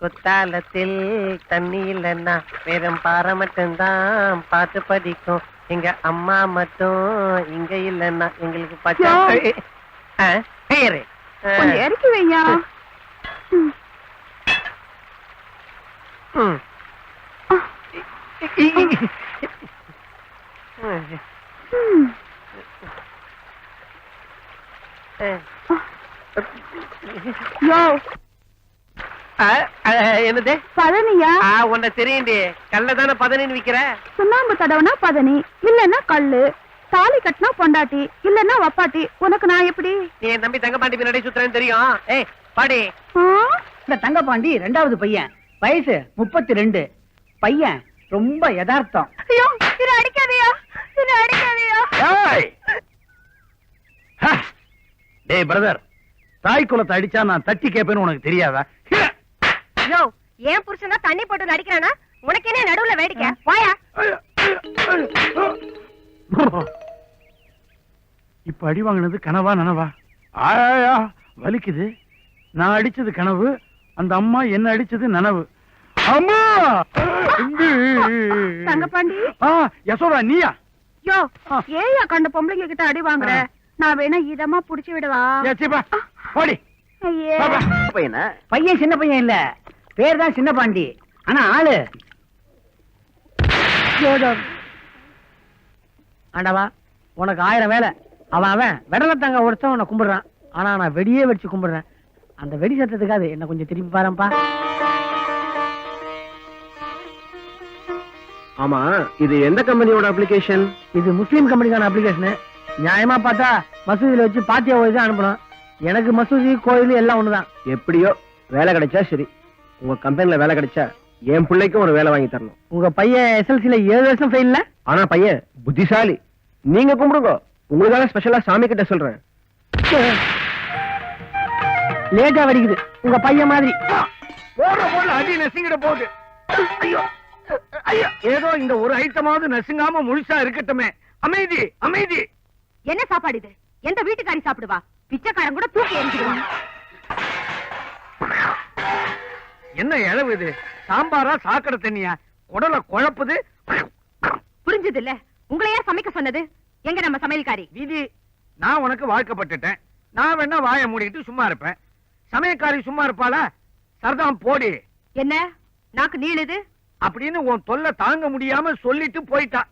குத்தாலத்தில் தண்ணி இல்லைன்னா வெறும் பாறை மட்டும்தான் பார்த்து படிக்கும். எங்க அம்மா மட்டும் இங்க இல்லைன்னா எங்களுக்கு பச்சை பேரு. இறக்கி வையா. என்னது? பதனியா? ஆ உன்னை தெரியுண்டி கல்ல தானே பதனின்னு விக்கிற? சுண்ணாம்பு தடவுனா பதனி இல்லன்னா கல்லு. தாலி கட்டினா பொண்டாட்டி இல்லன்னா வப்பாட்டி. உனக்கு நான் எப்படி? நீ என் தம்பி தங்கப்பாண்டி பின்னாடி சுத்துறேன்னு தெரியும். ஏய் பாடி? இந்த தங்கப்பாண்டி ரெண்டாவது பையன். வயசு முப்பத்தி ரெண்டு பையன் ரொம்ப யதார்த்தம். ஐயோ இதை அடிக்காதயா. இதை அடிக்காதயா! டேய் பிரதர். தாய் குலத்தை அடிச்சா நான் தட்டி கேட்பேன்னு உனக்கு தெரியாதா! யோ ஏன் புருஷன் தான் தண்ணி போட்டு நடிக்கிறானா? உனக்கு என்ன நடுவுல வேடிக்கை? வாயா. இப்ப அடி வாங்கினது கனவா நனவா? ஆயா வலிக்குது. நான் அடிச்சது கனவு. அந்த அம்மா என்ன அடிச்சது நனவு. அம்மா! தங்கப்பாண்டி. ஆ யசோதா நீயா? யோ. ஏயா கண்ட பொம்பளைங்க கிட்ட அடி வாங்குற. நான் வேணா இதமா புடிச்சு விடவா? ஏ, சீ, பா. போடி. ஐயே. பா, பா. பையனா? பையன் சின்ன பையன் இல்ல. பேர் தான் சின்ன பாண்டி. ஆனா ஆளு. ஆண்டவா உனக்கு ஆயிரம் வேலை. அவன் அவன் விடலத்தங்க ஒருத்தன் உன்னை கும்பிடுறான். ஆனா நான் வெடியே வெடிச்சு கும்பிடுறேன். அந்த வெடி சத்தத்துக்காது என்ன கொஞ்சம் திருப்பி பாருப்பா ஆமா இது எந்த கம்பெனியோட அப்ளிகேஷன் இது முஸ்லீம் கம்பெனிக்கான அப்ளிகேஷன் நியாயமா பார்த்தா மசூதியில வச்சு பாத்தியா தான் அனுப்பணும். எனக்கு மசூதி கோயில் எல்லாம் ஒண்ணுதான். எப்படியோ வேலை கிடைச்சா சரி. உங்க கம்பெனில வேலை கிடைச்சா என் பிள்ளைக்கும் ஒரு வேலை வாங்கி தரணும். உங்க பையன் எஸ்எல்சில ஏழு வருஷம் ஃபெயில்ல ஆனா பையன் புத்திசாலி. நீங்க கும்பிடுங்க. உங்களுக்காக ஸ்பெஷலா சாமி கிட்ட சொல்றேன். லேட்டா வெடிக்குது. உங்க பையன் மாதிரி. போடுற போடுற அடி நசுங்கிட போகுது. ஐயோ. ஐயோ. ஏதோ இந்த ஒரு ஐட்டமாவது நசுங்காம முழுசா இருக்கட்டுமே. அமைதி அமைதி. என்ன சாப்பாடு இது? எந்த வீட்டுக்காரி சாப்பிடுவா? பிச்சைக்காரன் கூட தூக்கி எரிஞ்சிடுவான் என்ன இழவு இது? சாம்பாரா சாக்கடை தண்ணியா? குடல குழப்புது. புரிஞ்சது இல்ல உங்களை சமைக்க சொன்னது? எங்க நம்ம சமையல்காரி? விதி நான் உனக்கு வாழ்க்கப்பட்டுட்டேன். நான் வேணா வாயை மூடிக்கிட்டு சும்மா இருப்பேன். சமயக்காரி சும்மா இருப்பாளா? சரதாம் போடி. என்ன? நாக்கு நீளுது அப்படின்னு உன் தொல்லை தாங்க முடியாம சொல்லிட்டு போயிட்டா.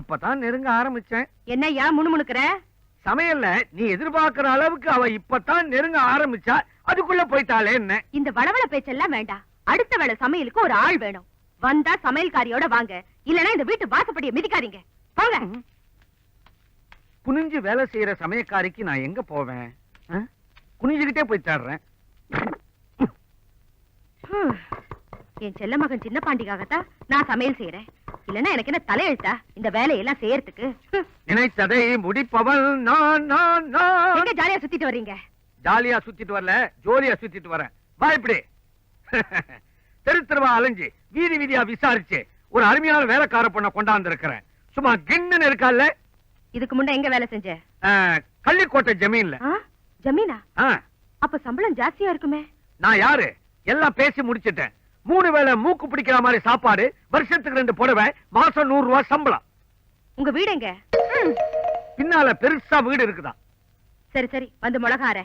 இப்பதான் நெருங்க ஆரம்பிச்சேன். என்ன ஏன் முணுமுணுக்கிற? சமையல்ல நீ எதிர்பார்க்கிற அளவுக்கு அவ இப்பதான் நெருங்க ஆரம்பிச்சா அதுக்குள்ள போயிட்டாளே என்ன? இந்த வளவள பேச்செல்லாம் வேண்டாம். அடுத்த வேளை சமையலுக்கு ஒரு ஆள் வேணும். வந்தா சமையல்காரியோட வாங்க. இல்லனா இந்த வீட்டு வாசப்படியை மிதிக்காதீங்க. போங்க. குனிஞ்சு வேலை செய்யற சமயக்காரிக்கு நான் எங்க போவேன்? ஆ? குனிஞ்சுக்கிட்டே போய் தேடுறேன். என் செல்ல மகன் சின்ன பாண்டிக்காகத்தான் நான் சமையல் செய்யறேன் இல்லனா எனக்கு என்ன தலையெழுத்தா? இந்த வேலையெல்லாம் செய்யறதுக்கு. நினைத்ததை முடிப்பவள் நான் நான் நான். எங்க ஜாலியா சுத்திட்டு வர்றீங்க? ஜாலியா சுத்திட்டு வரல ஜோலியா சுத்திட்டு வரேன். வா இப்படி. தெரு தெருவா அலைஞ்சு வீதி வீதியா விசாரிச்சு ஒரு அருமையான வேலைக்கார பொண்ண கொண்டாந்து இருக்கிறேன் சும்மா கிண்ணன் இருக்கால இதுக்கு முன்ன எங்க வேலை செஞ்ச? கள்ளிக்கோட்டை ஜமீன்ல? ஜமீனா? அப்ப சம்பளம் ஜாஸ்தியா இருக்குமே? நான் யாரு? எல்லாம் பேசி முடிச்சிட்டேன். மூணு வேளை மூக்கு பிடிக்கிற மாதிரி சாப்பாடு வருஷத்துக்கு ரெண்டு புடவை மாசம் நூறு ரூபாய் சம்பளம். உங்க வீடு எங்க? பின்னால பெருசா வீடு இருக்குதா? சரி சரி வந்து மிளகார.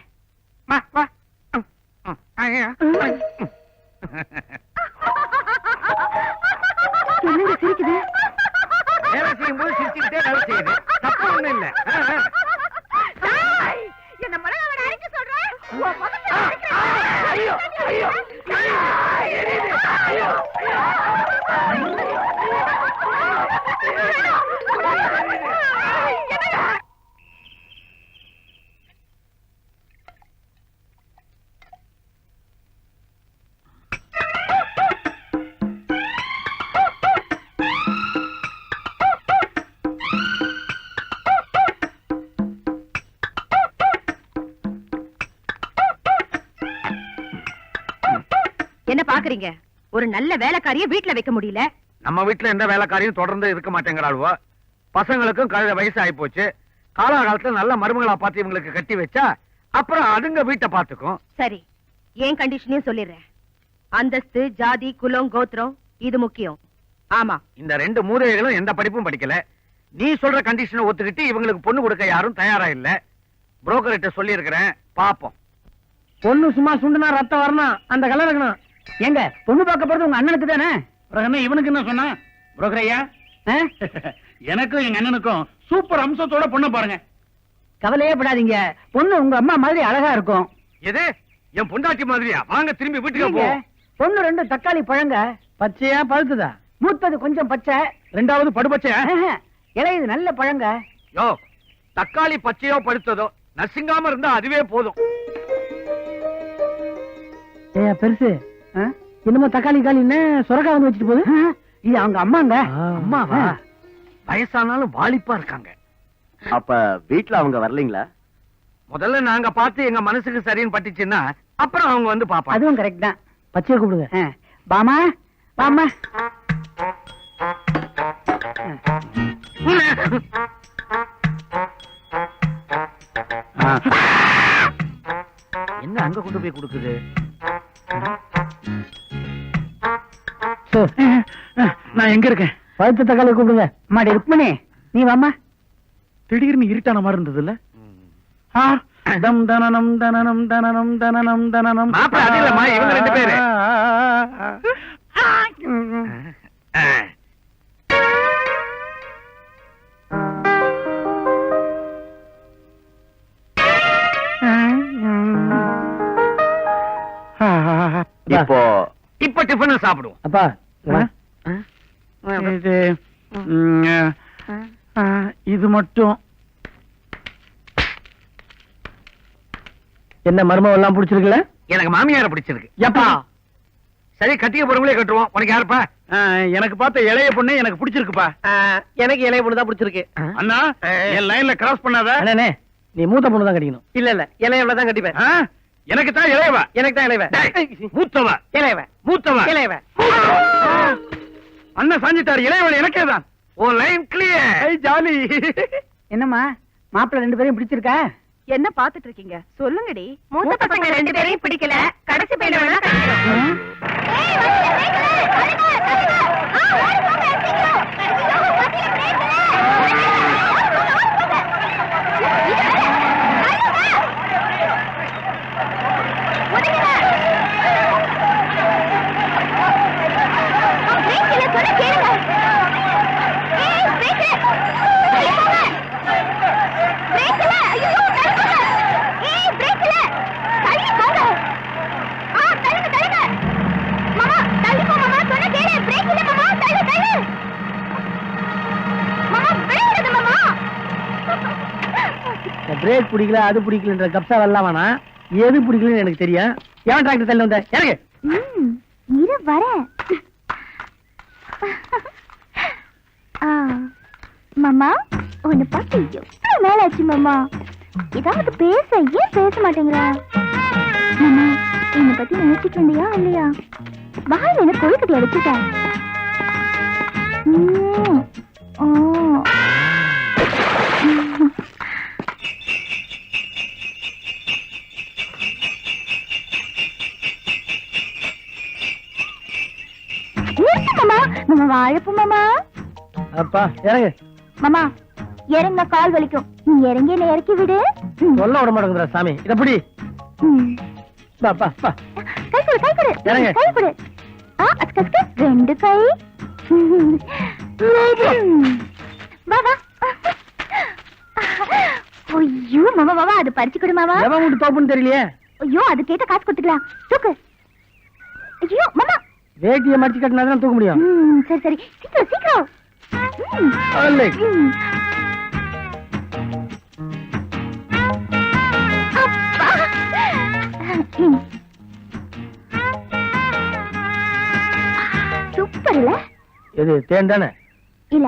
என்னங்க சிரிக்குது? வேலை செய்யும் போது சிரிச்சுக்கிட்டே வேலை செய்யுது. தப்பு ஒண்ணும் இல்ல ஆ, ஆ. என்ன மிளகாவோட அரைக்க சொல்றேன் என்ன பாக்குறீங்க? ஒரு நல்ல வேலைக்காரிய வீட்ல வைக்க முடியல. நம்ம வீட்டுல எந்த வேலைக்காரியும் தொடர்ந்து இருக்க மாட்டேங்கிறாளுவோ பசங்களுக்கும் கழுத வயசு ஆகி போச்சு காலாகாலத்துல நல்ல மருமகளா பார்த்து இவங்களுக்கு கட்டி வச்சா அப்புறம் அதுங்க வீட்டை பாத்துக்கும் சரி ஏன் கண்டிஷனையும் சொல்லிடுறேன். அந்தஸ்து ஜாதி குலம் கோத்திரம் இது முக்கியம். ஆமா. இந்த ரெண்டு மூதைகளும் எந்த படிப்பும் படிக்கல. நீ சொல்ற கண்டிஷனை ஒத்துக்கிட்டு இவங்களுக்கு பொண்ணு கொடுக்க யாரும் தயாரா இல்ல. புரோக்கர்கிட்ட சொல்லி இருக்கிறேன் பாப்போம். பொண்ணு சும்மா சுண்டுனா ரத்தம் வரணும். அந்த கலர் இருக்கணும். எங்க பொண்ணு பார்க்க போறது உங்க அண்ணனுக்கு தானே? என்ன இவனுக்கு என்ன சொன்னா? புரோக்கர் ஐயா எனக்கும் எங்க அண்ணனுக்கும் சூப்பர் அம்சத்தோட பொண்ணு பாருங்க. கவலையே படாதீங்க. பொண்ணு உங்க அம்மா மாதிரி அழகா இருக்கும். எது? என் பொண்டாட்டி மாதிரியா? வாங்க திரும்பி வீட்டுக்கு போ. பொண்ணு ரெண்டு தக்காளி பழங்க. பச்சையா பழுத்துதா மூத்தது கொஞ்சம் பச்சை. ரெண்டாவது படுபச்சையா இலையுது நல்ல பழங்க. யோ தக்காளி பச்சையோ படுத்ததோ நசுங்காம இருந்தா அதுவே போதும். பெருசு என்னமோ தக்காளி காலி என்ன சுரக்கா வந்து வச்சுட்டு போகுது. இது அவங்க அம்மாங்க. அம்மாவா? வயசானாலும் வாலிப்பா இருக்காங்க. அப்ப வீட்ல அவங்க வரலீங்களா? முதல்ல நாங்க பார்த்து எங்க மனசுக்கு சரின்னு பட்டுச்சுன்னா அப்புறம் அவங்க வந்து பாப்பாங்க. அதுவும் கரெக்ட் தான். பச்சையை கூப்பிடுங்க. பாமா பாமா. என்ன அங்க கொண்டு போய் கொடுக்குது? நான் எங்க இருக்கேன்? பழுத்த தக்காளி கூப்பிடுங்க. மாடி ருக்மணி நீ வாமா திடீர்னு இருட்டான மாதிரி இருந்தது இல்ல தம் தனனம் தனனம் தனனம் தனனம் தனனம். இவங்க ரெண்டு பேரு. இப்போ இப்ப டிஃபன் சாப்பிடுவோம். அப்பா இது இது மட்டும். என்ன மர்மம் எல்லாம் பிடிச்சிருக்குல்ல எனக்கு மாமியார பிடிச்சிருக்கு. எப்பா? சரி கட்டிக்க போறவங்களே கட்டுவோம். உனக்கு யாருப்பா? எனக்கு பார்த்த இளைய பொண்ணு எனக்கு பிடிச்சிருக்குப்பா. எனக்கு இளைய பொண்ணு தான் பிடிச்சிருக்கு. அண்ணா என் லைன்ல கிராஸ் பண்ணாத. அண்ணே நீ மூத்த பொண்ணு தான் கட்டிக்கணும். இல்ல இல்ல இளையவள தான் கட்டிப்பேன். எனக்கு தான் இளையவா. எனக்கு தான் இளையவ மூத்தவ. இளையவ. மூத்தவ. இளையவ. அண்ணன் சாஞ்சிட்டார். இளையவள் எனக்கே தான் ஓ லைன் கிளியர் ஜாலி. என்னம்மா? மாப்பிள்ளை ரெண்டு பேரையும் பிடிச்சிருக்கா? என்ன பாத்துட்டு இருக்கீங்க? சொல்லுங்கடி. மூத்த பசங்க ரெண்டு பேரையும் பிடிக்கல. கடைசி பையனை வேணா பிடிக்கல அது பிடிக்கலன்ற கப்சா வரலாம் வேணாம். எது பிடிக்கலன்னு எனக்கு தெரியும். ஏன் டிராக்டர் தள்ளி வந்த? எனக்கு இரு வர. ஆ, மாமா உன்னை பார்த்து எவ்வளவு நாள் ஆச்சு மாமா? ஏதாவது பேச ஏன் பேச மாட்டேங்கிற? மாமா என்னை பத்தி நினைச்சிட்டு இருந்தியா இல்லையா? வாயில் என்ன கொழுக்கட்டி அடிச்சுட்டேன் ம், ஓ. அப்பா இறங்கு. மாமா இறங்க கால் வலிக்கும். நீ இறங்கி என்னை இறக்கி விடு. சொல்ல விட மாட்டேங்குதுடா சாமி. இத பிடி. பா பா பா கை கொடு கை கொடு. இறங்கு. கை கொடு. ஆ அஸ்க அஸ்க ரெண்டு கை. வா வா. ஐயோ மாமா மாமா அது பறிச்சு கொடு மாமா. எவன் வீட்டு தோப்புன்னு தெரியலையே? ஐயோ அது கேட்ட காசு கொடுத்துக்கலாம். தூக்கு. ஐயோ மாமா. வேட்டியை மடிச்சு கட்டினா தூக்க முடியும். ம், சரி சரி. சீக்கிரம் சீக்கிரம். ம். சூப்பர் இல்ல? எது தேன் தானே? இல்ல.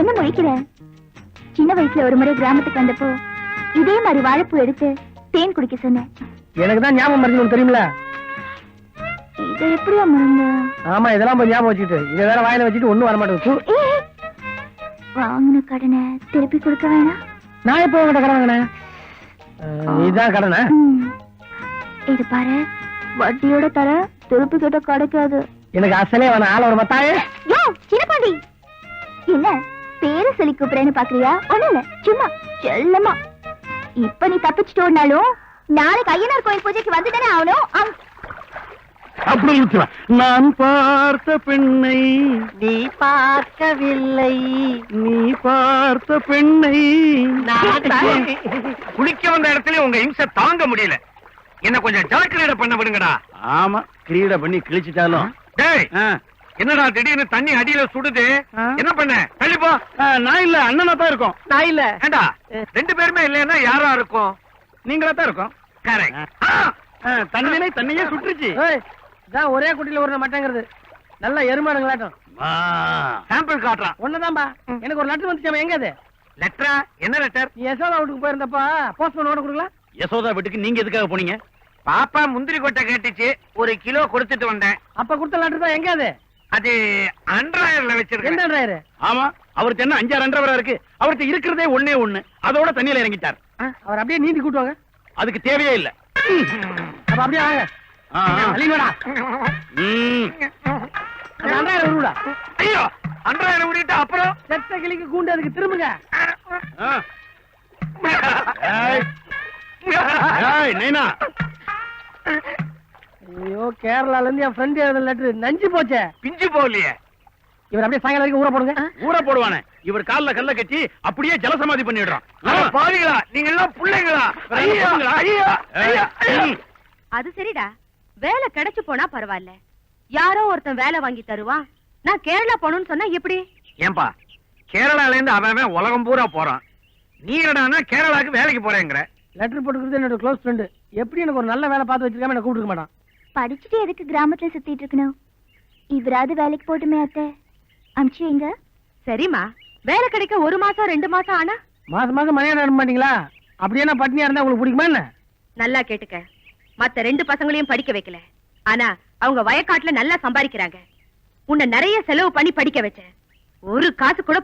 என்ன முழிக்கிற? சின்ன வயசுல ஒரு முறை கிராமத்துக்கு வந்தப்போ இதே மாதிரி வாழைப்பூ எடுத்து தேன் குடிக்க சொன்னேன். எனக்கு தான் ஞாபகம் மருந்து இதை எப்படியா மறந்த? ஆமா இதெல்லாம் போய் ஞாபகம் வச்சுக்கிட்டு. இதை வேற வாயில வச்சுட்டு ஒண்ணும் வர மாட்டேங்குது. வாங்கின கடனை திருப்பி கொடுக்க வேணாம்? நான் எப்போ உங்ககிட்ட கடன் வாங்கினேன் இதான் கடனா. இது பாரு வட்டியோட தர திருப்பி கேட்ட கிடைக்காது. எனக்கு அசலே வேணாம். ஆள ஒரு மத்தாயே. யோ சின்ன பாண்டி என்ன பேரு சொல்லி கூப்பிடுறேன்னு பாக்குறியா? ஒண்ணு இல்ல சும்மா செல்லமா. இப்ப நீ தப்பிச்சுட்டு ஓடினாலும் நாளைக்கு ஐயனார் கோயில் பூஜைக்கு வந்துதானே ஆகணும்? அப்படி நான் பார்த்த பெண்ணை நீ பார்க்கவில்லை. நீ பார்த்த பெண்ணை நான் குளிக்க வந்த இடத்துல உங்க இம்சை தாங்க முடியல. என்ன கொஞ்சம் ஜலக்கிரீட பண்ண விடுங்கடா. ஆமா கிரீட பண்ணி கிழிச்சிட்டாலும். என்னடா திடீர்னு தண்ணி அடியில சுடுது. என்ன பண்ண? தள்ளிப்போ நான் இல்ல அண்ணனா தான் இருக்கோம். நான் இல்ல. ஏண்டா ரெண்டு பேருமே இல்லைன்னா யாரா இருக்கும்? நீங்களா தான் இருக்கோம். கரெக்ட் தண்ணியிலே தண்ணியே சுட்டுருச்சு. இதான் ஒரே குட்டியில ஒரு மட்டங்கிறது. நல்ல எருமாடுங்களாட்டம் சாம்பிள் காட்டுறான். ஒண்ணுதான்பா. எனக்கு ஒரு லெட்டர் வந்துச்சாம எங்க அது? லெட்டரா? என்ன லெட்டர்? யசோதா வீட்டுக்கு போயிருந்தப்பா. போஸ்ட்மேன் ஓட கொடுக்கலாம் யசோதா வீட்டுக்கு நீங்க எதுக்காக போனீங்க? பாப்பா முந்திரி கொட்டை கேட்டுச்சு ஒரு கிலோ கொடுத்துட்டு வந்தேன். அப்ப கொடுத்த லெட்டர் தான் எங்க அது? அது அன்றாயிரம்ல வச்சிருக்கேன் எந்த ஆமா அவருக்கு என்ன அஞ்சாறு அன்றவரா இருக்கு. அவருக்கு இருக்கிறதே ஒண்ணே ஒண்ணு. அதோட தண்ணியில இறங்கிட்டார். அவர் அப்படியே நீந்தி கூட்டுவாங்க. அதுக்கு தேவையே இல்ல. அப்ப அப்படியே வாங்க ஐயோ அன்றாயிரம் விடிட்டு அப்புறம்? செத்த கிளிக்கு கூண்டு அதுக்கு திரும்புங்க நைனா. ஐயோ கேரளால இருந்து என் ஃப்ரெண்ட் எழுதின லெட்டர் நஞ்சு போச்சே. பிஞ்சு போகலையே. இவர் அப்படியே சாயங்காலம் வரைக்கும் ஊற போடுங்க. ஊற போடுவானே. இவர் கால்ல கல்ல கட்டி அப்படியே ஜலசமாதி பண்ணிடுறான். பாவிகளா நீங்க எல்லாம் பிள்ளைங்களா. அது சரிடா. வேலை கிடைச்சு போனா பரவாயில்ல. யாரோ ஒருத்தன் வேலை வாங்கி தருவான். நான் கேரளா போகணும்னு சொன்னா எப்படி? ஏன்பா கேரளால இருந்து அவன் உலகம் பூரா போறான். நீ என்னடான்னா கேரளாக்கு வேலைக்கு போறேங்கிற. லெட்டர் போட்டுக்கிறது என்னோட க்ளோஸ் ஃப்ரெண்டு எப்படி எனக்கு ஒரு நல்ல வேலை பார்த்து வச்சிருக்காம என்ன கூப்பிட்டுக்க மாட்டான்? படிச்சுட்டு எதுக்கு கிராமத்துல சுத்திட்டு இருக்கணும்? இவராது வேலைக்கு போட்டுமே அத்தை. அமிச்சு எங்க? சரிம்மா. வேலை கிடைக்க ஒரு மாசம் ரெண்டு மாசம் ஆனா? மாசம் மாசம் மணியான அனுப்ப மாட்டீங்களா? அப்படியே நான் பட்னியா இருந்தா உங்களுக்கு பிடிக்குமா என்ன? நல்லா கேட்டுக்க. மத்த ரெண்டு பசங்களையும் படிக்க வைக்கல. ஆனா அவங்க வயக்காட்டுல நல்லா சம்பாதிக்கிறாங்க. உன்னை நிறைய செலவு பண்ணி படிக்க வச்சேன். ஒரு காசு கூட